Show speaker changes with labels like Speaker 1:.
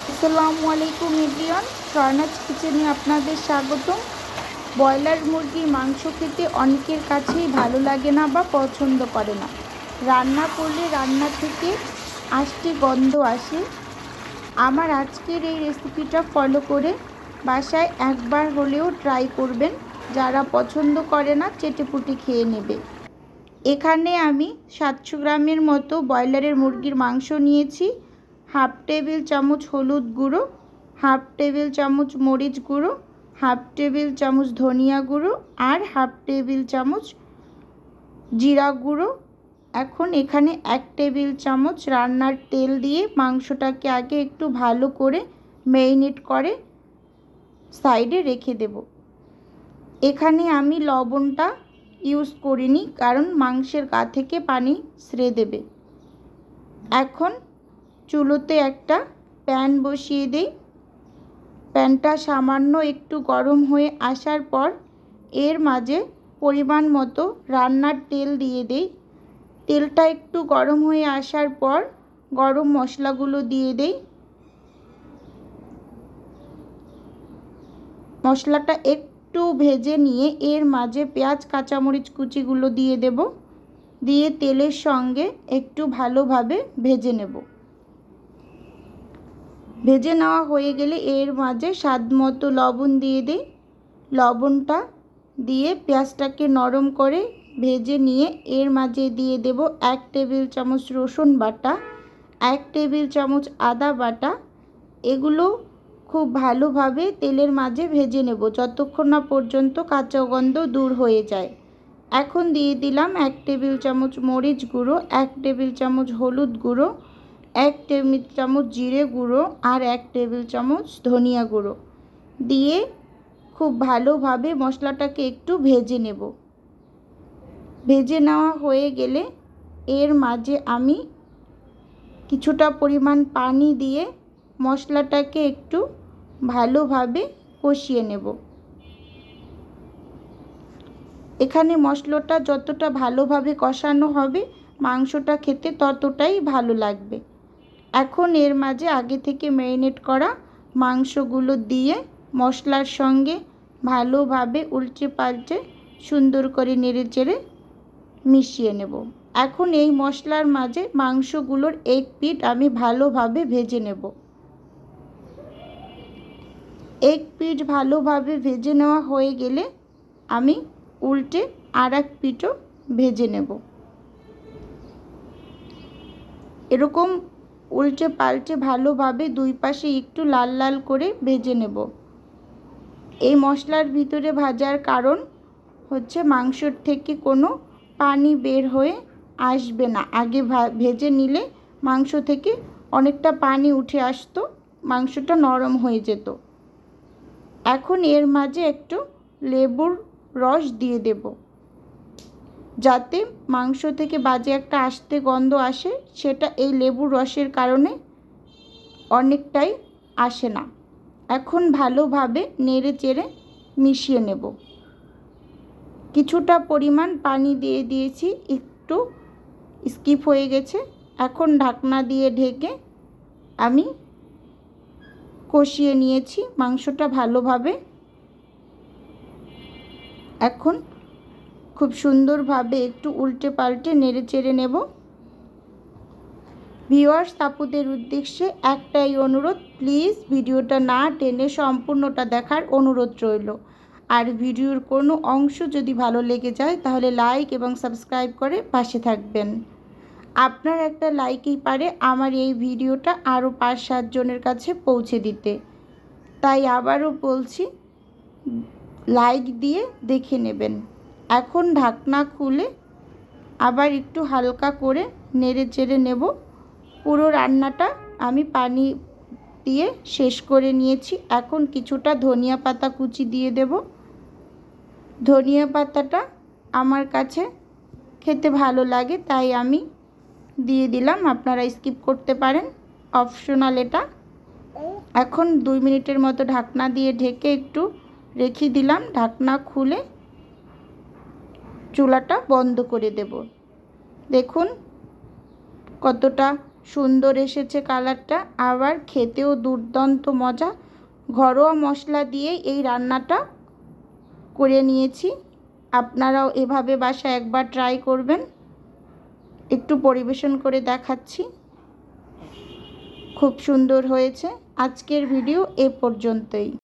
Speaker 1: আসসালামু আলাইকুম এভরিওয়ান, স্বর্ণাজ কিচেনে আপনাদের স্বাগতম। ব্রয়লার মুরগির মাংস খেতে অনেকের কাছেই ভালো লাগে না বা পছন্দ করে না। রান্না করলে রান্না থেকে আষ্টি গন্ধ আসে। আমার আজকের এই রেসিপিটা ফলো করে বাসায় একবার হলেও ট্রাই করবেন। যারা পছন্দ করে না, চেটেপুটি খেয়ে নেবে। এখানে আমি সাতশো গ্রামের মতো ব্রয়লারের মুরগির মাংস নিয়েছি, হাফ টেবিল চামচ হলুদ গুঁড়ো, হাফ টেবিল চামচ মরিচ গুঁড়ো, হাফ টেবিল চামচ ধনিয়া গুঁড়ো আর হাফ টেবিল চামচ জিরা গুঁড়ো। এখন এখানে এক টেবিল চামচ রান্নার তেল দিয়ে মাংসটাকে আগে একটু ভালো করে ম্যারিনেট করে সাইডে রেখে দেব। এখানে আমি লবণটা ইউজ করিনি, কারণ মাংসের গা থেকে পানি ছেড়ে দেবে। এখন চুলোতে একটা প্যান বসিয়ে দিই। প্যানটা সামান্য একটু গরম হয়ে আসার পর এর মাঝে পরিমাণ মতো রান্নার তেল দিয়ে দেই। তেলটা একটু গরম হয়ে আসার পর গরম মশলাগুলো দিয়ে দেই। মশলাটা একটু ভেজে নিয়ে এর মাঝে পেঁয়াজ, কাঁচামরিচ কুচিগুলো দিয়ে দেব। দিয়ে তেলের সঙ্গে একটু ভালোভাবে ভেজে নেব। ভেজে নেওয়া হয়ে গেলে এর মাঝে স্বাদ মতো লবণ দিয়ে দিই। লবণটা দিয়ে পেঁয়াজটাকে নরম করে ভেজে নিয়ে এর মাঝে দিয়ে দেব এক টেবিল চামচ রসুন বাটা, এক টেবিল চামচ আদা বাটা। এগুলো খুব ভালোভাবে তেলের মাঝে ভেজে নেব। যতক্ষণ না পর্যন্ত কাঁচা গন্ধ দূর হয়ে যায়। এখন দিয়ে দিলাম এক টেবিল চামচ মরিচ গুঁড়ো, এক টেবিল চামচ হলুদ গুঁড়ো, এক টেবিল চামচ জিরে গুঁড়ো আর এক টেবিল চামচ ধনিয়া গুঁড়ো। দিয়ে খুব ভালোভাবে মশলাটাকে একটু ভেজে নেব। ভেজে নেওয়া হয়ে গেলে এর মাঝে আমি কিছুটা পরিমাণ পানি দিয়ে মশলাটাকে একটু ভালোভাবে কষিয়ে নেব। এখানে মশলাটা যতটা ভালোভাবে কষানো হবে, মাংসটা খেতে ততটাই ভালো লাগবে। এখন এর মাঝে আগে থেকে ম্যারিনেট করা মাংসগুলো দিয়ে মশলার সঙ্গে ভালোভাবে উল্টে পাল্টে সুন্দর করে নেড়ে চেড়ে মিশিয়ে নেব। এখন এই মশলার মাঝে মাংসগুলোর এক পিঠ আমি ভালোভাবে ভেজে নেব। এক পিঠ ভালোভাবে ভেজে নেওয়া হয়ে গেলে আমি উল্টে আর এক পিঠও ভেজে নেব। এরকম উল্টে পাল্টে ভালোভাবে দুই পাশে একটু লাল লাল করে ভেজে নেব। এই মশলার ভিতরে ভাজার কারণ হচ্ছে মাংসর থেকে কোনো পানি বের হয়ে আসবে না। আগে ভেজে নিলে মাংস থেকে অনেকটা পানি উঠে আসতো, মাংসটা নরম হয়ে যেত। এখন এর মাঝে একটু লেবুর রস দিয়ে দেব। যাতে মাংস থেকে বাজে একটা আস্তে গন্ধ আসে, সেটা এই লেবুর রসের কারণে অনেকটাই আসে না। এখন ভালোভাবে নেড়ে চেড়ে মিশিয়ে নেব। কিছুটা পরিমাণ পানি দিয়ে দিয়েছি, একটু স্কিপ হয়ে গেছে। এখন ঢাকনা দিয়ে ঢেকে আমি কষিয়ে নিয়েছি, মাংসটা ভালোভাবে। এখন খুব সুন্দরভাবে একটু উল্টে পাল্টে নেড়ে চেড়ে নেব। ভিওয়ার্স তাপুদের উদ্দেশ্যে একটাই অনুরোধ, প্লিজ ভিডিওটা না টেনে সম্পূর্ণটা দেখার অনুরোধ রইল। আর ভিডিওর কোনো অংশ যদি ভালো লেগে যায়, তাহলে লাইক এবং সাবস্ক্রাইব করে পাশে থাকবেন। আপনার একটা লাইকই পারে আমার এই ভিডিওটা আরও পাঁচ সাতজনের কাছে পৌঁছে দিতে। তাই আবারও বলছি লাইক দিয়ে দেখে নেবেন। এখন ঢাকনা খুলে আবার একটু হালকা করে নেড়ে চেড়ে নেব। পুরো রান্নাটা আমি পানি দিয়ে শেষ করে নিয়েছি। এখন কিছুটা ধনিয়া পাতা কুচি দিয়ে দেব। ধনিয়া পাতাটা আমার কাছে খেতে ভালো লাগে, তাই আমি দিয়ে দিলাম, আপনারা স্কিপ করতে পারেন অপশনাল এটা। এখন দুই মিনিটের মতো ঢাকনা দিয়ে ঢেকে একটু রেখে দিলাম, ঢাকনা খুলে চুলাটা বন্ধ করে দেব। দেখুন কতটা সুন্দর এসেছে কালারটা, আবার খেতেও দুর্দান্ত মজা। ঘরোয়া মশলা দিয়ে এই রান্নাটা করে নিয়েছি। আপনারাও এভাবে বাসা একবার ট্রাই করবেন। একটু পরিবেশন করে দেখাচ্ছি। খুব সুন্দর হয়েছে। আজকের ভিডিও এ পর্যন্তই।